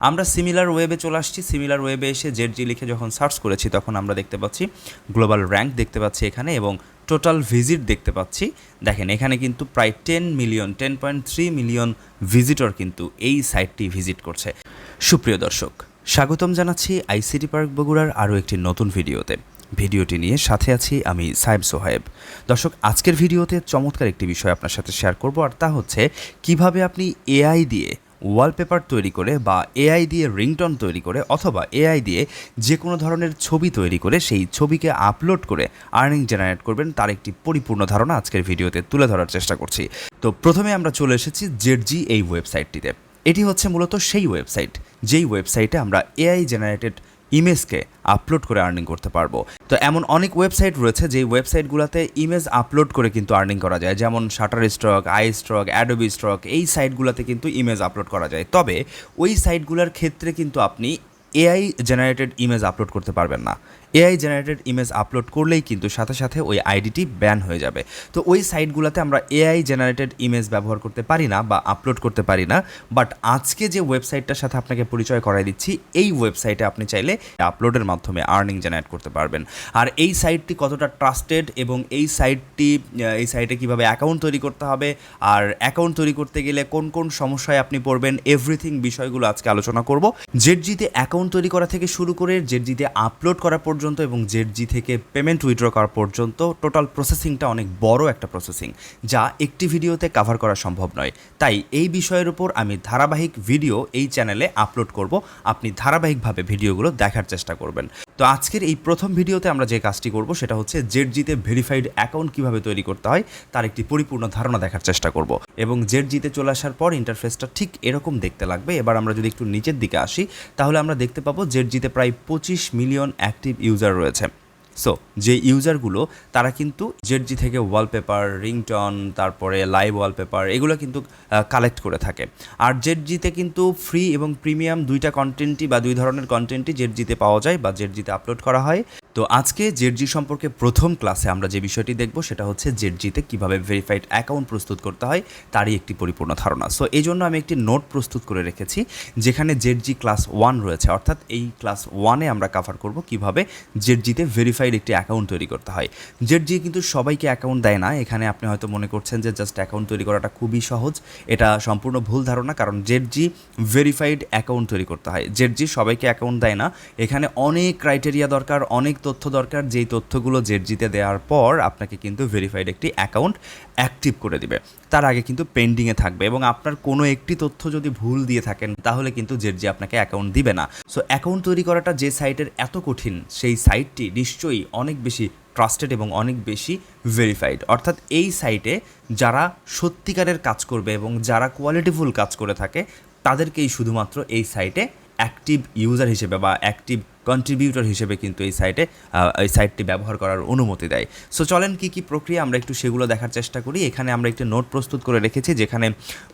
আমরা সিমিলার ওয়েবে চলে আসছি সিমিলার ওয়েবে এসে জেড জি লিখে যখন সার্চ করেছি, তখন আমরা দেখতে পাচ্ছি গ্লোবাল র্যাঙ্ক দেখতে পাচ্ছি এখানে এবং টোটাল ভিজিট দেখতে পাচ্ছি। দেখেন, এখানে কিন্তু প্রায় ten million ten point three million visitor কিন্তু এই সাইটটি ভিজিট করছে। সুপ্রিয় দর্শক, স্বাগতম জানাচ্ছি আইসিটি পার্ক বগুড়ার আরও একটি নতুন ভিডিওতে। ভিডিওটি নিয়ে সাথে আছি আমি সাহেব সোহায়েব। দর্শক, আজকের ভিডিওতে চমৎকার একটি বিষয় আপনার সাথে শেয়ার করব, আর তা হচ্ছে কীভাবে আপনি এআই দিয়ে ওয়ালপেপার তৈরি করে বা এআই দিয়ে রিংটন তৈরি করে অথবা এআই দিয়ে যে কোনো ধরনের ছবি তৈরি করে সেই ছবিকে আপলোড করে আর্নিং জেনারেট করবেন, তার একটি পরিপূর্ণ ধারণা আজকের ভিডিওতে তুলে ধরার চেষ্টা করছি। তো প্রথমে আমরা চলে এসেছি জেডজি এই ওয়েবসাইটটিতে এটি হচ্ছে মূলত সেই ওয়েবসাইট যেই ওয়েবসাইটে আমরা এআই জেনারেটেড ইমেজকে আপলোড করে আর্নিং করতে পারব। তো এমন অনেক ওয়েবসাইট রয়েছে, যেই ওয়েবসাইটগুলোতে ইমেজ আপলোড করে কিন্তু আর্নিং করা যায়। যেমন Shutterstock iStock Adobe Stock এই সাইটগুলোতে কিন্তু ইমেজ আপলোড করা যায়। তবে ওই সাইটগুলোর ক্ষেত্রে কিন্তু আপনি এআই জেনারেটেড ইমেজ আপলোড করতে পারবেন না। এআই জেনারেটেড ইমেজ আপলোড করলেই কিন্তু সাথে সাথে ওই আইডিটি ব্যান হয়ে যাবে। তো ওই সাইটগুলোতে আমরা এআই জেনারেটেড ইমেজ ব্যবহার করতে পারি না বা আপলোড করতে পারি না, বাট আজকে যে ওয়েবসাইটটার সাথে আপনাকে পরিচয় করাই দিচ্ছি, এই ওয়েবসাইটে আপনি চাইলে আপলোডের মাধ্যমে আর্নিং জেনারেট করতে পারবেন। আর এই সাইটটি কতটা ট্রাস্টেড এবং এই সাইটটি এই সাইটে কীভাবে অ্যাকাউন্ট তৈরি করতে হবে, আর অ্যাকাউন্ট তৈরি করতে গেলে কোন কোন সমস্যায় আপনি পড়বেন, এভরিথিং বিষয়গুলো আজকে আলোচনা করব। জেডজিতে অ্যাকাউন্ট তৈরি করা থেকে শুরু করে জেডজিতে আপলোড করা পর্যন্ত এবং জেডজি থেকে পেমেন্ট উইথড্র করা পর্যন্ত টোটাল প্রসেসিংটা অনেক বড় একটা প্রসেসিং, যা একটি ভিডিওতে কাভার করা সম্ভব নয়। তাই এই বিষয়ের উপর আমি ধারাবাহিক ভিডিও এই চ্যানেলে আপলোড করব। আপনি ধারাবাহিকভাবে ভিডিওগুলো দেখার চেষ্টা করবেন। তো আজকের এই প্রথম ভিডিওতে আমরা যে কাজটি করব, সেটা হচ্ছে জেডজিতে ভেরিফাইড অ্যাকাউন্ট কীভাবে তৈরি করতে হয়, তার একটি পরিপূর্ণ ধারণা দেখার চেষ্টা করব। এবং জেডজিতে চলে আসার পর ইন্টারফেসটা ঠিক এরকম দেখতে লাগবে। এবার আমরা যদি একটু নিচের দিকে আসি, তাহলে আমরা দেখতে পাবো জেডজিতে প্রায় পঁচিশ মিলিয়ন অ্যাক্টিভ ইউজার রয়েছে। সো যে ইউজারগুলো তারা কিন্তু জেডজি থেকে ওয়ালপেপার রিংটন তারপরে লাইভ ওয়ালপেপার এগুলো কিন্তু কালেক্ট করে থাকে। আর জেডজিতে কিন্তু ফ্রি এবং প্রিমিয়াম দুইটা কন্টেন্টই বা দুই ধরনের কন্টেন্টই জেডজিতে পাওয়া যায় বা জেডজিতে আপলোড করা হয়। তো আজকে জেডজি সম্পর্কে প্রথম ক্লাসে আমরা যে বিষয়টি দেখব সেটা হচ্ছে জেডজিতে কীভাবে ভেরিফাইড অ্যাকাউন্ট প্রস্তুত করতে হয় তারই একটি পরিপূর্ণ ধারণা। সো এই জন্য আমি একটি নোট প্রস্তুত করে রেখেছি যেখানে জেডজি ক্লাস ওয়ান রয়েছে। অর্থাৎ এই ক্লাস ওয়ানে আমরা কাভার করব কীভাবে জেডজিতে ভেরিফাইড একটি অ্যাকাউন্ট তৈরি করতে হয়। জেডজি কিন্তু সবাইকে অ্যাকাউন্ট দেয় না। এখানে আপনি হয়তো মনে করছেন যে জাস্ট অ্যাকাউন্ট তৈরি করাটা খুবই সহজ। এটা সম্পূর্ণ ভুল ধারণা কারণ জেডজি ভেরিফাইড অ্যাকাউন্ট তৈরি করতে হয়। জেডজি সবাইকে অ্যাকাউন্ট দেয় না। এখানে অনেক ক্রাইটেরিয়া দরকার, অনেক তথ্য দরকার, যেই তথ্যগুলো জেডজিতে দেওয়ার পর আপনাকে কিন্তু ভেরিফাইড একটি অ্যাকাউন্ট অ্যাক্টিভ করে দিবে। তার আগে কিন্তু পেন্ডিংয়ে থাকবে এবং আপনার কোনো একটি তথ্য যদি ভুল দিয়ে থাকেন, তাহলে কিন্তু জেডজি আপনাকে অ্যাকাউন্ট দিবে না। সো অ্যাকাউন্ট তৈরি করাটা যে সাইটের এত কঠিন, সেই সাইটটি নিশ্চয়ই অনেক বেশি ট্রাস্টেড এবং অনেক বেশি ভেরিফাইড অর্থাৎ এই সাইটে যারা সত্যিকারের কাজ করবে এবং যারা কোয়ালিটিফুল কাজ করে থাকে, তাদেরকেই শুধুমাত্র এই সাইটে অ্যাক্টিভ ইউজার হিসেবে বা অ্যাক্টিভ কন্ট্রিবিউটর হিসেবে কিন্তু এই সাইটে এই সাইটটি ব্যবহার করার অনুমতি দেয়। সো চলেন কি কি প্রক্রিয়া আমরা একটু সেগুলো দেখার চেষ্টা করি। এখানে আমরা একটি নোট প্রস্তুত করে রেখেছি, যেখানে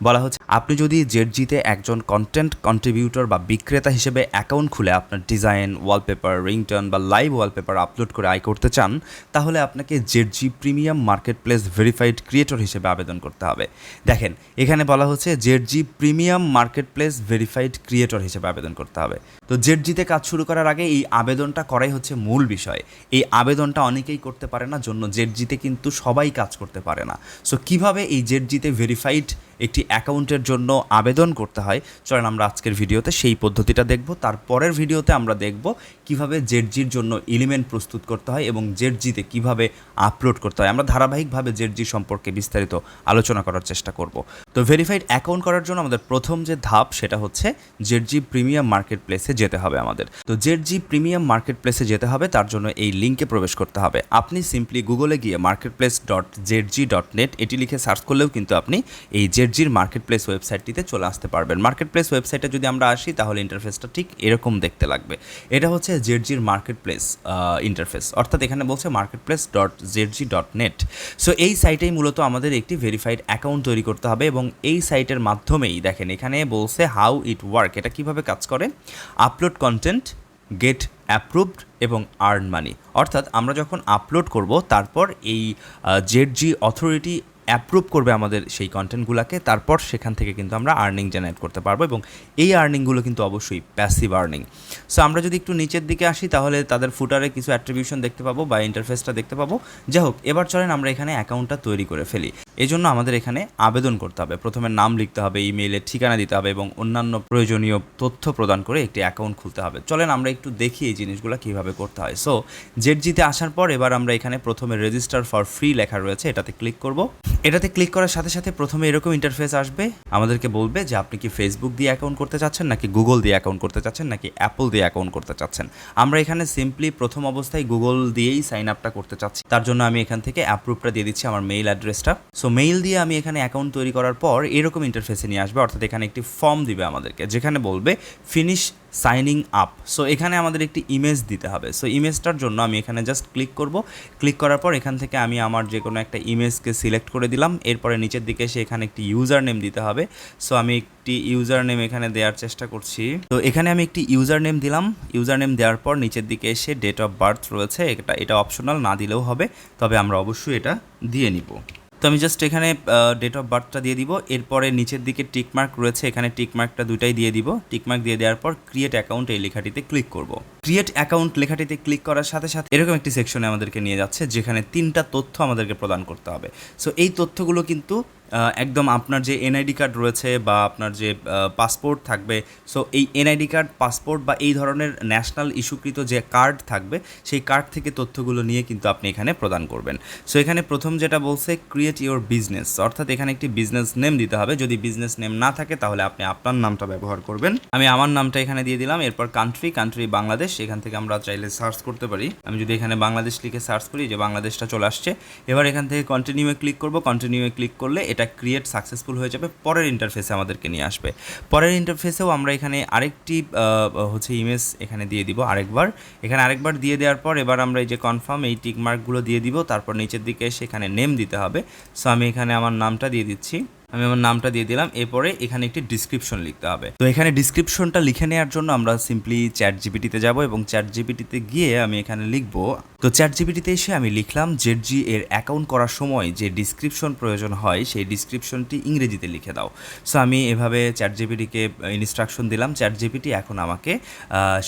বলা হচ্ছে, আপনি যদি জেডজিতে একজন কন্টেন্ট কন্ট্রিবিউটর বা বিক্রেতা হিসেবে অ্যাকাউন্ট খুলে আপনার ডিজাইন ওয়ালপেপার রিংটন বা লাইভ ওয়ালপেপার আপলোড করে আয় করতে চান, তাহলে আপনাকে Zedge premium marketplace verified creator হিসেবে আবেদন করতে হবে। দেখেন, এখানে বলা হচ্ছে Zedge premium marketplace verified creator হিসেবে আবেদন করতে হবে। তো জেডজিতে কাজ শুরু করার আগে এই আবেদনটা করাই হচ্ছে মূল বিষয়। এই আবেদনটা অনেকেই করতে পারে না, জন্য জেডজিতে কিন্তু সবাই কাজ করতে পারে না। সো কীভাবে এই জেডজিতে ভেরিফাইড একটি অ্যাকাউন্টের জন্য আবেদন করতে হয়। চলেন আমরা আজকের ভিডিওতে সেই পদ্ধতিটা দেখব। তারপরের ভিডিওতে আমরা দেখব কীভাবে জেডজির জন্য এলিমেন্ট প্রস্তুত করতে হয় এবং জেডজিতে কীভাবে আপলোড করতে হয়। আমরা ধারাবাহিকভাবে জেডজি সম্পর্কে বিস্তারিত আলোচনা করার চেষ্টা করব। তো ভেরিফাইড অ্যাকাউন্ট করার জন্য আমাদের প্রথম যে ধাপ সেটা হচ্ছে জেডজি প্রিমিয়াম মার্কেট প্লেসে যেতে হবে আমাদের। তো জেডজি প্রিমিয়াম মার্কেট প্লেসে যেতে হবে, তার জন্য এই লিঙ্কে প্রবেশ করতে হবে। আপনি সিম্পলি গুগলে গিয়ে marketplace dot Zedge dot net এটি লিখে সার্চ করলেও কিন্তু আপনি এই জেডজির মার্কেট প্লেস ওয়েবসাইটটিতে চলে আসতে পারবেন মার্কেট প্লেস ওয়েবসাইটে যদি আমরা আসি তাহলে ইন্টারফেসটা ঠিক এরকম দেখতে লাগবে এটা হচ্ছে জেডজির মার্কেট প্লেস ইন্টারফেস অর্থাৎ এখানে বলছে marketplace dot Zedge dot net so এই সাইটেই মূলত আমাদের একটি ভেরিফাইড অ্যাকাউন্ট তৈরি করতে হবে এবং এই সাইটের মাধ্যমেই দেখেন এখানে বলছে হাউ ইট ওয়ার্ক এটা কীভাবে কাজ করে আপলোড কন্টেন্ট গেট অ্যাপ্রুভড এবং আর্ন মানি অর্থাৎ আমরা যখন আপলোড করব তারপর এই জেড জি অথরিটি অ্যাপ্রুভ করবে আমাদের সেই কন্টেন্টগুলোকে তারপর সেখান থেকে কিন্তু আমরা আর্নিং জেনারেট করতে পারব এবং এই আর্নিংগুলো কিন্তু অবশ্যই প্যাসিভ আর্নিং সো আমরা যদি একটু নিচের দিকে আসি, তাহলে তাদের ফুটারে কিছু অ্যাট্রিবিউশন দেখতে পাবো বা ইন্টারফেসটা দেখতে পাবো। যাই হোক এবার চলেন আমরা এখানে অ্যাকাউন্টটা তৈরি করে ফেলি। এই জন্য আমাদের এখানে আবেদন করতে হবে। প্রথমে নাম লিখতে হবে ইমেইলের ঠিকানা দিতে হবে এবং অন্যান্য প্রয়োজনীয় তথ্য প্রদান করে একটি অ্যাকাউন্ট খুলতে হবে। চলেন আমরা একটু দেখি এই জিনিসগুলো কীভাবে করতে হয়। সো জেট জিতে আসার পর এবার আমরা এখানে প্রথমে রেজিস্টার ফর ফ্রি লেখা রয়েছে, এটাতে ক্লিক করব। এটাতে ক্লিক করার সাথে সাথে প্রথমে এরকম ইন্টারফেস আসবে। আমাদেরকে বলবে যে, আপনি কি ফেসবুক দিয়ে অ্যাকাউন্ট করতে চাচ্ছেন, নাকি গুগল দিয়ে অ্যাকাউন্ট করতে চাচ্ছেন, নাকি অ্যাপল দিয়ে অ্যাকাউন্ট করতে চাচ্ছেন? আমরা এখানে সিম্পলি প্রথম অবস্থায় গুগল দিয়েই সাইন আপটা করতে চাচ্ছি। তার জন্য আমি এখান থেকে অ্যাপ্রুভটা দিয়ে দিচ্ছি আমার মেইল অ্যাড্রেসটা সো মেইল দিয়ে আমি এখানে অ্যাকাউন্ট তৈরি করার পর এরকম ইন্টারফেসে নিয়ে আসবে। অর্থাৎ এখানে একটি ফর্ম দিবে আমাদেরকে, যেখানে বলবে ফিনিশ সাইনিং আপ সো এখানে আমাদের একটি ইমেজ দিতে হবে। সো ইমেজটার জন্য আমি এখানে জাস্ট ক্লিক করব। ক্লিক করার পর এখান থেকে আমি আমার যে কোনো একটা ইমেজকে সিলেক্ট করে দিলাম। এরপরে নিচের দিকে এসে এখানে একটি ইউজার নেম দিতে হবে। সো আমি একটি ইউজার নেম এখানে দেওয়ার চেষ্টা করছি। তো, এখানে আমি একটি ইউজার নেম দিলাম। ইউজার নেম দেওয়ার পর নিচের দিকে এসে ডেট অফ বার্থ রয়েছে। এটা এটা অপশনাল না দিলেও হবে। তবে আমরা অবশ্যই এটা দিয়ে নিব। তো আমি জাস্ট এখানে ডেট অফ বার্থটা দিয়ে দিব। এরপরে নিচের দিকে টিকমার্ক রয়েছে, এখানে টিকমার্কটা দুটাই দিয়ে দিব। টিকমার্ক দিয়ে দেওয়ার পর ক্রিয়েট অ্যাকাউন্ট এই লেখাটিতে ক্লিক করব। ক্রিয়েট অ্যাকাউন্ট লেখাটিতে ক্লিক করার সাথে সাথে এরকম একটি সেকশনে আমাদেরকে নিয়ে যাচ্ছে, যেখানে তিনটা তথ্য আমাদেরকে প্রদান করতে হবে। সো এই তথ্যগুলো কিন্তু একদম আপনার যে এনআইডি কার্ড রয়েছে বা আপনার যে পাসপোর্ট থাকবে সো এই এনআইডি কার্ড, পাসপোর্ট বা এই ধরনের ন্যাশনাল ইস্যুকৃত যে কার্ড থাকবে, সেই কার্ড থেকে তথ্যগুলো নিয়ে কিন্তু আপনি এখানে প্রদান করবেন। সো এখানে প্রথম যেটা বলছে ক্রিয়েট ইওর বিজনেস অর্থাৎ এখানে একটি বিজনেস নেম দিতে হবে। যদি বিজনেস নেম না থাকে, তাহলে আপনি আপনার নামটা ব্যবহার করবেন। আমি আমার নামটা এখানে দিয়ে দিলাম। এরপর কান্ট্রি কান্ট্রি বাংলাদেশ এখান থেকে আমরা চাইলে সার্চ করতে পারি। আমি যদি এখানে বাংলাদেশ লিখে সার্চ করি, যে বাংলাদেশটা চলে আসছে, এবার এখান থেকে কন্টিনিউয়ে ক্লিক করব। কন্টিনিউয়ে ক্লিক করলে এটা ক্রিয়েট সাকসেসফুল হয়ে যাবে, পরের ইন্টারফেসে আমাদেরকে নিয়ে আসবে। পরের ইন্টারফেসেও আমরা এখানে আরেকটি হচ্ছে ইমেজ এখানে দিয়ে দিব আরেকবার। এখানে আরেকবার দিয়ে দেওয়ার পর এবার আমরা এই যে কনফার্ম এই টিকমার্কগুলো দিয়ে দিব, তারপর নিচের দিকে সেখানে নেম দিতে হবে। সো আমি এখানে আমার নামটা দিয়ে দিচ্ছি। আমি আমার নামটা দিয়ে দিলাম, এরপরে এখানে একটি ডিসক্রিপশন লিখতে হবে। তো এখানে ডিসক্রিপশনটা লিখে নেওয়ার জন্য আমরা সিম্পলি চ্যাট জিপিটিতে যাব এবং চ্যাট জিপিটিতে গিয়ে আমি এখানে লিখব। তো চ্যাট জিপিটিতে এসে আমি লিখলাম জেডজি এর অ্যাকাউন্ট করার সময় যে ডিসক্রিপশন প্রয়োজন হয়, সেই ডিসক্রিপশনটি ইংরেজিতে লিখে দাও। সো আমি এভাবে চ্যাট জিপিটিকে ইনস্ট্রাকশন দিলাম। চ্যাট জিপিটি এখন আমাকে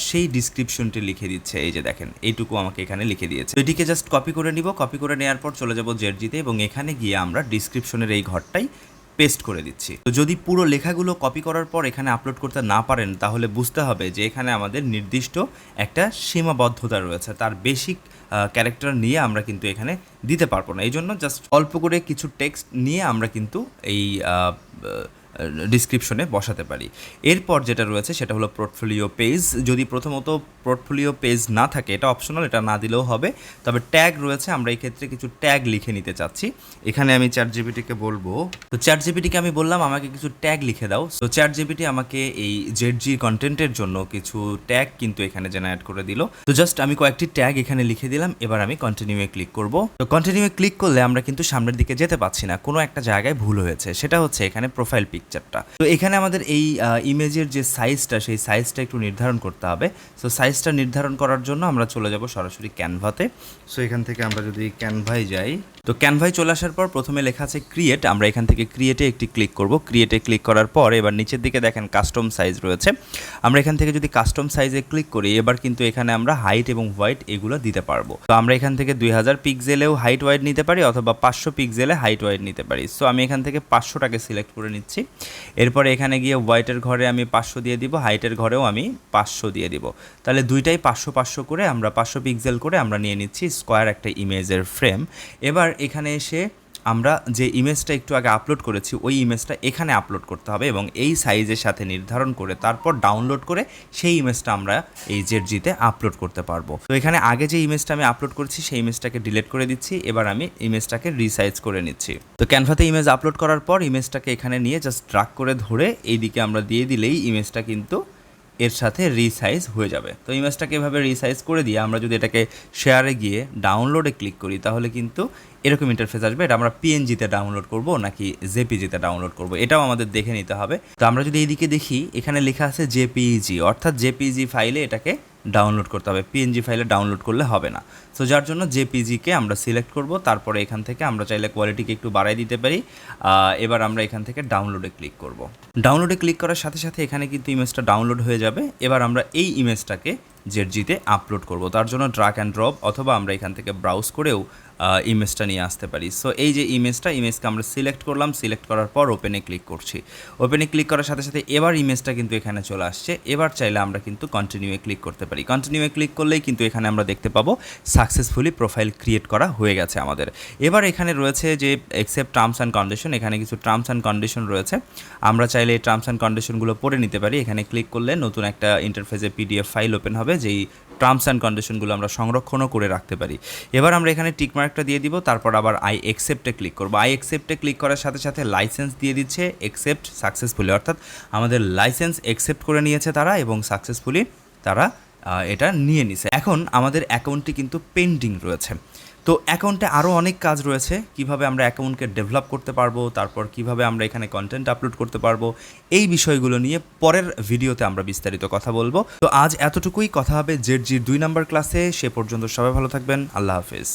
সেই ডিসক্রিপশনটি লিখে দিচ্ছে। এই যে দেখেন, এইটুকু আমাকে এখানে লিখে দিয়েছে। এটিকে জাস্ট কপি করে নিব। কপি করে নেওয়ার পর চলে যাব জেডজিতে এবং এখানে গিয়ে আমরা ডিসক্রিপশনের এই ঘরটাই পেস্ট করে দিচ্ছি। তো যদি পুরো লেখাগুলো কপি করার পর এখানে আপলোড করতে না পারেন, তাহলে বুঝতে হবে যে এখানে আমাদের নির্দিষ্ট একটা সীমাবদ্ধতা রয়েছে। তার বেসিক ক্যারেক্টার নিয়ে আমরা কিন্তু এখানে দিতে পারব না। এই জন্য জাস্ট অল্প করে কিছু টেক্সট নিয়ে আমরা কিন্তু এই ডিসক্রিপশনে বসাতে পারি। এরপর যেটা রয়েছে সেটা হলো পোর্টফোলিও পেজ যদি প্রথমত পোর্টফোলিও পেজ না থাকে, এটা অপশনাল এটা না দিলেও হবে। তবে ট্যাগ রয়েছে, আমরা এই ক্ষেত্রে কিছু ট্যাগ লিখে নিতে চাচ্ছি। এখানে আমি চ্যাট জিপিটিকে বলব। তো চ্যাট জিপিটিকে আমি বললাম, আমাকে কিছু ট্যাগ লিখে দাও। তো চ্যাট জিপিটি আমাকে এই জেড জি কন্টেন্টের জন্য কিছু ট্যাগ কিন্তু এখানে জেনারেট করে দিল। তো জাস্ট আমি কয়েকটি ট্যাগ এখানে লিখে দিলাম, এবার আমি কন্টিনিউয়ে ক্লিক করব। তো কন্টিনিউয়ে ক্লিক করলে আমরা কিন্তু সামনের দিকে যেতে পাচ্ছি না, কোনো একটা জায়গায় ভুল হয়েছে। সেটা হচ্ছে এখানে প্রোফাইল পিকচারটা তো এখানে আমাদের এই ইমেজের যে সাইজটা সেই সাইজটা একটু নির্ধারণ করতে হবে। সো সাইজটা নির্ধারণ করার জন্য আমরা চলে যাব সরাসরি ক্যানভাতে সো এখান থেকে আমরা যদি ক্যানভাই যাই, তো ক্যানভাই চলে আসার পর প্রথমে লেখা আছে ক্রিয়েট আমরা এখান থেকে ক্রিয়েটে একটি ক্লিক করব। ক্রিয়েটে ক্লিক করার পর এবার নিচের দিকে দেখেন কাস্টম সাইজ রয়েছে। আমরা এখান থেকে যদি কাস্টম সাইজে ক্লিক করি, এবার কিন্তু এখানে আমরা হাইট এবং হোয়াইট এগুলো দিতে পারব। তো আমরা এখান থেকে দুই হাজার পিক্সেলেও হাইট ওয়াইড নিতে পারি, অথবা পাঁচশো পিক্সেলে হাইট ওয়াইড নিতে পারি। সো আমি এখান থেকে পাঁচশোটাকে সিলেক্ট করে নিচ্ছি। এরপরে এখানে গিয়ে হোয়াইটের ঘরে আমি পাঁচশো দিয়ে দিব হাইটের ঘরেও আমি পাঁচশো দিয়ে দিব। তাহলে দুইটাই পাঁচশো পাঁচশো করে আমরা পাঁচশো পিক্সেল করে আমরা নিয়ে নিচ্ছি স্কোয়ার একটা ইমেজের ফ্রেম এবার এখানে এসে আমরা যে ইমেজটা একটু আগে আপলোড করেছি, ওই ইমেজটা এখানে আপলোড করতে হবে এবং এই সাইজের সাথে নির্ধারণ করে তারপর ডাউনলোড করে সেই ইমেজটা আমরা এই জেডজিতে আপলোড করতে পারব। তো এখানে আগে যে ইমেজটা আমি আপলোড করেছি, সেই ইমেজটাকে ডিলিট করে দিচ্ছি। এবার আমি ইমেজটাকে রিসাইজ করে নিচ্ছি। তো ক্যানভাতে ইমেজ আপলোড করার পর ইমেজটাকে এখানে নিয়ে জাস্ট ড্রাগ করে ধরে এইদিকে আমরা দিয়ে দিলেই ইমেজটা কিন্তু এর সাথে রিসাইজ হয়ে যাবে। তো ইমেজটাকে এভাবে রিসাইজ করে দিয়ে আমরা যদি এটাকে শেয়ারে গিয়ে ডাউনলোডে ক্লিক করি, তাহলে কিন্তু এরকম ইন্টারফেস আসবে। এটা আমরা পিএনজিতে ডাউনলোড করব, নাকি জেপিজিতে ডাউনলোড করব, এটাও আমাদের দেখে নিতে হবে। তো আমরা যদি এইদিকে দেখি, এখানে লেখা আছে জেপিইজি অর্থাৎ জেপিজি ফাইলে এটাকে ডাউনলোড করতে হবে। পিএনজি ফাইলে ডাউনলোড করলে হবে না। সো যার জন্য জেপিজিকে আমরা সিলেক্ট করব, তারপরে এখান থেকে আমরা চাইলে কোয়ালিটিকে একটু বাড়াই দিতে পারি। এবার আমরা এখান থেকে ডাউনলোডে ক্লিক করব। ডাউনলোডে ক্লিক করার সাথে সাথে এখানে কিন্তু ইমেজটা ডাউনলোড হয়ে যাবে। এবার আমরা এই ইমেজটাকে জেডজিতে আপলোড করব। তার জন্য ড্রাক অ্যান্ড ড্রপ অথবা আমরা এখান থেকে ব্রাউজ করেও ইমেজটা নিয়ে আসতে পারি। সো এই যে ইমেজটা ইমেজকে আমরা সিলেক্ট করলাম সিলেক্ট করার পর ওপেনে ক্লিক করছি। ওপেনে ক্লিক করার সাথে সাথে এবার ইমেজটা কিন্তু এখানে চলে আসছে। এবার চাইলে আমরা কিন্তু কন্টিনিউয়ে ক্লিক করতে পারি। কন্টিনিউয়ে ক্লিক করলেই কিন্তু এখানে আমরা দেখতে পাবো সাকসেসফুলি প্রোফাইল ক্রিয়েট করা হয়ে গেছে আমাদের। এবার এখানে রয়েছে যে এক্সেপ্ট টার্মস অ্যান্ড কন্ডিশন এখানে কিছু টার্মস অ্যান্ড কন্ডিশন রয়েছে। আমরা চাইলে এই টার্মস অ্যান্ড কন্ডিশনগুলো পড়ে নিতে পারি। এখানে ক্লিক করলে নতুন একটা ইন্টারফেসে পিডিএফ ফাইল ওপেন হবে, যেই টার্মস অ্যান্ড কন্ডিশনগুলো আমরা সংরক্ষণও করে রাখতে পারি। এবার আমরা এখানে টিকমার্কটা দিয়ে দিব, তারপর আবার আই এক্সেপ্টে ক্লিক করব। আই অ্যাকসেপ্টে ক্লিক করার সাথে সাথে লাইসেন্স দিয়ে দিচ্ছে এক্সেপ্ট সাকসেসফুলি অর্থাৎ আমাদের লাইসেন্স একসেপ্ট করে নিয়েছে তারা এবং সাকসেসফুলি তারা এটা নিয়ে নিছে। এখন আমাদের অ্যাকাউন্টটি কিন্তু পেন্ডিং রয়েছে। তো অ্যাকাউন্টে আরও অনেক কাজ রয়েছে। কীভাবে আমরা অ্যাকাউন্টকে ডেভেলপ করতে পারব, তারপর কীভাবে আমরা এখানে কন্টেন্ট আপলোড করতে পারব, এই বিষয়গুলো নিয়ে পরের ভিডিওতে আমরা বিস্তারিত কথা বলব। তো আজ এতটুকুই, কথা হবে জেড জির দুই নম্বর ক্লাসে সে পর্যন্ত সবাই ভালো থাকবেন। আল্লাহ হাফেজ।